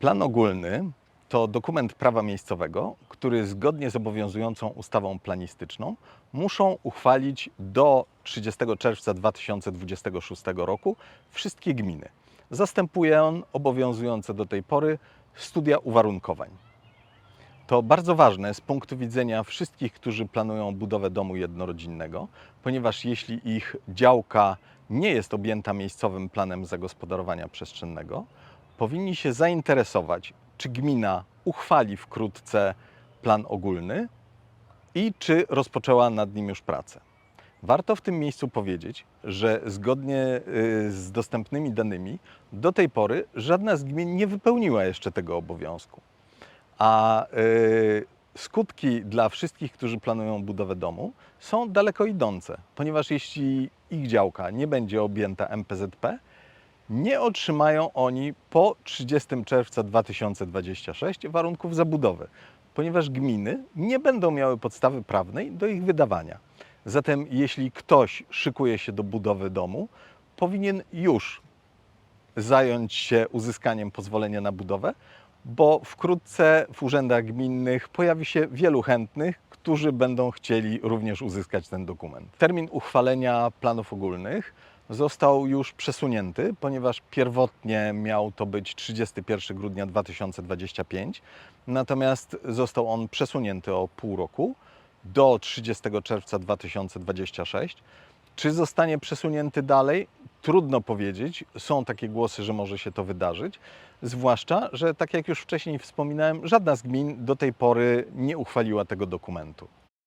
Plan ogólny to dokument prawa miejscowego, który zgodnie z obowiązującą ustawą planistyczną muszą uchwalić do 30 czerwca 2026 roku wszystkie gminy. Zastępuje on obowiązujące do tej pory studia uwarunkowań. To bardzo ważne z punktu widzenia wszystkich, którzy planują budowę domu jednorodzinnego, ponieważ jeśli ich działka nie jest objęta miejscowym planem zagospodarowania przestrzennego, powinni się zainteresować, czy gmina uchwali wkrótce plan ogólny i czy rozpoczęła nad nim już pracę. Warto w tym miejscu powiedzieć, że zgodnie y, z dostępnymi danymi do tej pory żadna z gmin nie wypełniła jeszcze tego obowiązku. A y, skutki dla wszystkich, którzy planują budowę domu, są daleko idące, ponieważ jeśli ich działka nie będzie objęta MPZP, nie otrzymają oni po 30 czerwca 2026 warunków zabudowy, ponieważ gminy nie będą miały podstawy prawnej do ich wydawania. Zatem, jeśli ktoś szykuje się do budowy domu, powinien już zająć się uzyskaniem pozwolenia na budowę, bo wkrótce w urzędach gminnych pojawi się wielu chętnych, którzy będą chcieli również uzyskać ten dokument. Termin uchwalenia planów ogólnych został już przesunięty, ponieważ pierwotnie miał to być 31 grudnia 2025, natomiast został on przesunięty o pół roku do 30 czerwca 2026. Czy zostanie przesunięty dalej? Trudno powiedzieć. Są takie głosy, że może się to wydarzyć. Zwłaszcza, że tak jak już wcześniej wspominałem, żadna z gmin do tej pory nie uchwaliła tego dokumentu.